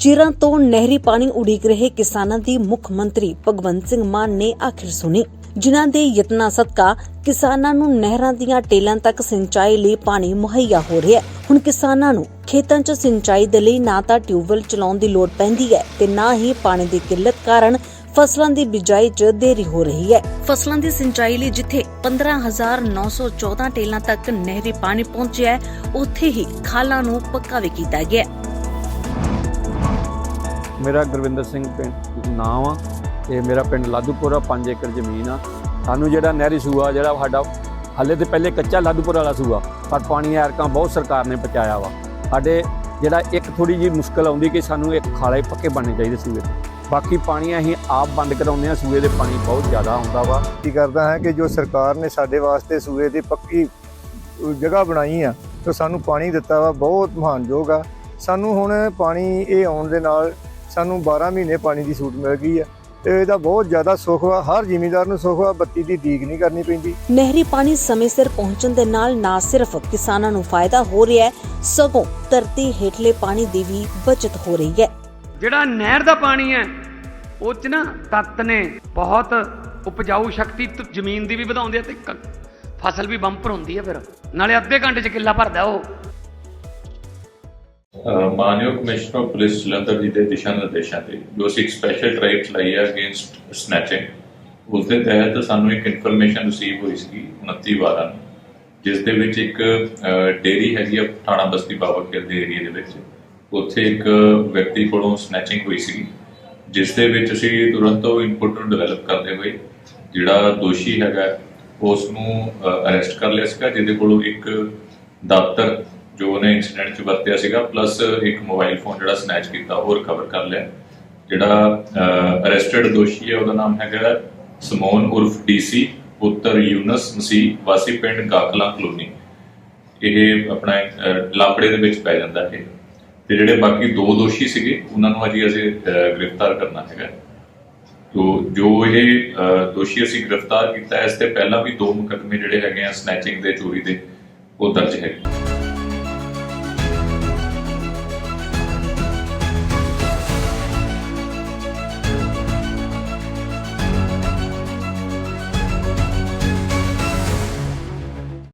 ਚਿਰਾਂ ਤੋਂ ਨਹਿਰੀ ਪਾਣੀ ਉਡੀਕ ਰਹੇ ਕਿਸਾਨਾਂ ਦੀ ਮੁੱਖ ਮੰਤਰੀ ਭਗਵੰਤ ਸਿੰਘ ਮਾਨ ਨੇ ਆਖਿਰ ਸੁਣੀ। ਜਿਨ੍ਹਾਂ ਦੇ ਯਤਨਾਂ ਸਦਕਾ ਕਿਸਾਨਾਂ ਨੂੰ ਨਹਿਰਾਂ ਦੀਆਂ ਟੇਲਾਂ ਤੱਕ ਸਿੰਚਾਈ ਲਈ ਪਾਣੀ ਮੁਹੱਈਆ ਹੋ ਰਿਹਾ ਹੈ। ਹੁਣ ਕਿਸਾਨਾਂ ਨੂੰ ਖੇਤਾਂ 'ਚ ਸਿੰਚਾਈ ਦੇ ਲਈ ਨਾ ਤਾਂ ਟਿਊਬਵੈੱਲ ਚਲਾਉਣ ਦੀ ਲੋੜ ਪੈਂਦੀ ਹੈ ਤੇ ਨਾ ਹੀ ਪਾਣੀ ਦੀ ਕਿੱਲਤ ਕਾਰਨ ਫਸਲਾਂ ਦੀ ਬਿਜਾਈ 'ਚ ਦੇਰੀ ਹੋ ਰਹੀ ਹੈ। ਫਸਲਾਂ ਦੀ ਸਿੰਚਾਈ ਲਈ ਜਿੱਥੇ 15914 ਟੇਲਾਂ ਤੱਕ ਨਹਿਰੀ ਪਾਣੀ ਪਹੁੰਚਿਆ ਹੈ, ਉੱਥੇ ਹੀ ਖਾਲਾਂ ਨੂੰ ਪੱਕਾ ਵੀ ਕੀਤਾ ਗਿਆ ਹੈ। ਮੇਰਾ ਗੁਰਵਿੰਦਰ ਸਿੰਘ ਪਿੰਡ ਨਾਮ ਆ, ਤੇ ਮੇਰਾ ਪਿੰਡ ਲਾਦੂਪੁਰਾ 5 ਏਕੜ ਜ਼ਮੀਨ ਆ। ਸਾਨੂੰ ਜਿਹੜਾ ਨਹਿਰੀ ਸੂਆ, ਜਿਹੜਾ ਸਾਡਾ ਹਾਲੇ ਤੇ ਪਹਿਲੇ ਕੱਚਾ ਲਾਦੂਪੁਰ ਵਾਲਾ ਸੂਆ, ਪਰ ਪਾਣੀ ਐਰਕਾਂ ਬਹੁਤ ਸਰਕਾਰ ਨੇ ਪਹੁੰਚਾਇਆ ਵਾ। ਸਾਡੇ ਜਿਹੜਾ ਇੱਕ ਥੋੜੀ ਜੀ ਮੁਸ਼ਕਲ ਆਉਂਦੀ ਕਿ ਸਾਨੂੰ ਇੱਕ ਖਾਲੇ ਪੱਕੇ ਬਣਨੇ ਚਾਹੀਦੇ ਸੂਏ ਤੇ। ਬਾਕੀ ਪਾਣੀ ਅਸੀਂ ਆਪ ਬੰਦ ਕਰਾਉਂਦੇ ਆ ਸੂਏ ਦੇ ਪਾਣੀ ਬਹੁਤ ਜ਼ਿਆਦਾ ਆਉਂਦਾ ਵਾ। ਕੀ ਕਰਦਾ ਹੈ ਕਿ ਜੋ ਸਰਕਾਰ ਨੇ ਸਾਡੇ ਵਾਸਤੇ ਸੂਏ ਦੀ ਪੱਕੀ ਜਗ੍ਹਾ ਬਣਾਈ ਆ, ਤੇ ਸਾਨੂੰ ਪਾਣੀ ਦਿੱਤਾ ਵਾ, ਬਹੁਤ ਮਹਾਨਯੋਗ ਆ। ਸਾਨੂੰ ਹੁਣ ਪਾਣੀ ਇਹ ਆਉਣ ਦੇ ਨਾਲ ਸਾਨੂੰ 12 ਮਹੀਨੇ ਪਾਣੀ ਦੀ ਸੂਟ ਮਿਲ ਗਈ ਆ ਤੇ ਇਹਦਾ ਬਹੁਤ ਜ਼ਿਆਦਾ ਸੁੱਖ ਵਾ ਹਰ ਜ਼ਿਮੀਂਦਾਰ ਨੂੰ ਸੁੱਖ ਵਾ ਬੱਤੀ ਦੀ ਡੀਕ ਨਹੀਂ ਕਰਨੀ ਪੈਂਦੀ। ਨਹਿਰੀ ਪਾਣੀ ਸਮੇਂ ਸਿਰ ਪਹੁੰਚਣ ਦੇ ਨਾਲ ਨਾ ਸਿਰਫ ਕਿਸਾਨਾਂ ਨੂੰ ਫਾਇਦਾ ਹੋ ਰਿਹਾ ਹੈ ਸਗੋਂ ਧਰਤੀ ਹੇਠਲੇ ਪਾਣੀ ਦੀ ਵੀ ਬਚਤ ਹੋ ਰਹੀ ਹੈ। ਜਿਹੜਾ ਨਹਿਰ ਦਾ ਪਾਣੀ ਹੈ ਉਹ ਚ ਨਾ ਤੱਤ ਨੇ ਬਹੁਤ ਉਪਜਾਊ ਸ਼ਕਤੀ ਜ਼ਮੀਨ ਦੀ ਵੀ ਵਧਾਉਂਦੇ ਆ ਤੇ ਫਸਲ ਵੀ ਬੰਪਰ ਹੁੰਦੀ ਹੈ ਫਿਰ। ਨਾਲੇ ਅੱਧੇ ਘੰਟੇ ਚ ਕਿੱਲਾ ਭਰਦਾ ਉਹ। ਮਾਨਯੋਗ ਕਮਿਸ਼ਨਰ ਪੁਲਿਸ ਜਲੰਧਰ ਜੀ ਦੇ ਦਿਸ਼ਾ ਨਿਰਦੇਸ਼ਾਂ ਤੇ, ਜੋ ਅਸੀਂ ਸਪੈਸ਼ਲ ਡਰਾਈਵ ਚਲਾਈ ਹੈ ਅਗੇਂਸਟ ਸਨੈਚਿੰਗ ਉਸ ਦੇ ਤਹਿਤ ਸਾਨੂੰ ਇੱਕ ਇਨਫੋਰਮੇਸ਼ਨ ਰਿਸੀਵ ਹੋਈ ਸੀ 29 12 ਨੂੰ, ਜਿਸ ਦੇ ਵਿੱਚ ਇੱਕ ਡੇਰੀ ਹੈਗੀ ਆ ਥਾਣਾ ਬਸਤੀ ਬਾਬਰਕੇ ਦੇ ਏਰੀਆ ਦੇ ਵਿੱਚ, ਉੱਥੇ ਇੱਕ ਵਿਅਕਤੀ ਕੋਲੋਂ ਸਨੈਚਿੰਗ ਹੋਈ ਸੀ ਜਿਸ ਦੇ ਵਿੱਚ ਅਸੀਂ ਤੁਰੰਤ ਉਹ ਇਨਪੁਟ ਨੂੰ ਡਿਵੈਲਪ ਕਰਦੇ ਹੋਏ, ਜਿਹੜਾ ਦੋਸ਼ੀ ਹੈਗਾ ਉਸ ਨੂੰ ਅਰੈਸਟ ਕਰ ਲਿਆ ਸੀਗਾ, ਜਿਹਦੇ ਕੋਲੋਂ ਇੱਕ ਦਾਤਰ ਜੋ ਉਹਨੇ ਇਨਸੀਡੈਂਟ 'ਚ ਵਰਤਿਆ ਸੀਗਾ ਪਲੱਸ ਇੱਕ ਮੋਬਾਈਲ ਫੋਨ ਜਿਹੜਾ ਸਨੈਚ ਕੀਤਾ, ਉਹ ਰਿਕਵਰ ਕਰ ਲਿਆ। ਜਿਹੜਾ ਅਰੈਸਟਡ ਦੋਸ਼ੀ ਹੈ, ਉਹਦਾ ਨਾਮ ਹੈਗਾ ਸਮੋਨ ਉਰਫ ਡੀਸੀ ਪੁੱਤਰ ਯੂਨਸ ਮਸੀਹ, ਵਾਸੀ ਪਿੰਡ ਗਾਕਲਾ ਕਲੋਨੀ। ਇਹ ਆਪਣਾ ਲਾਪੜੇ ਦੇ ਵਿੱਚ ਪੈ ਜਾਂਦਾ ਹੈ ਤੇ ਜਿਹੜੇ ਬਾਕੀ ਦੋ ਦੋਸ਼ੀ ਸੀਗੇ, ਉਹਨਾਂ ਨੂੰ ਅਜੇ ਅਸੀਂ ਗ੍ਰਿਫਤਾਰ ਕਰਨਾ ਹੈਗਾ। ਤੋ, ਜੋ ਇਹ ਦੋਸ਼ੀ ਅਸੀਂ ਗ੍ਰਿਫਤਾਰ ਕੀਤਾ, ਇਸ ਤੇ ਪਹਿਲਾਂ ਵੀ ਦੋ ਮੁਕੱਦਮੇ ਜਿਹੜੇ ਹੈਗੇ ਆ ਸਨੈਚਿੰਗ ਦੇ, ਚੋਰੀ ਦੇ, ਉਹ ਦਰਜ ਹੈਗੇ।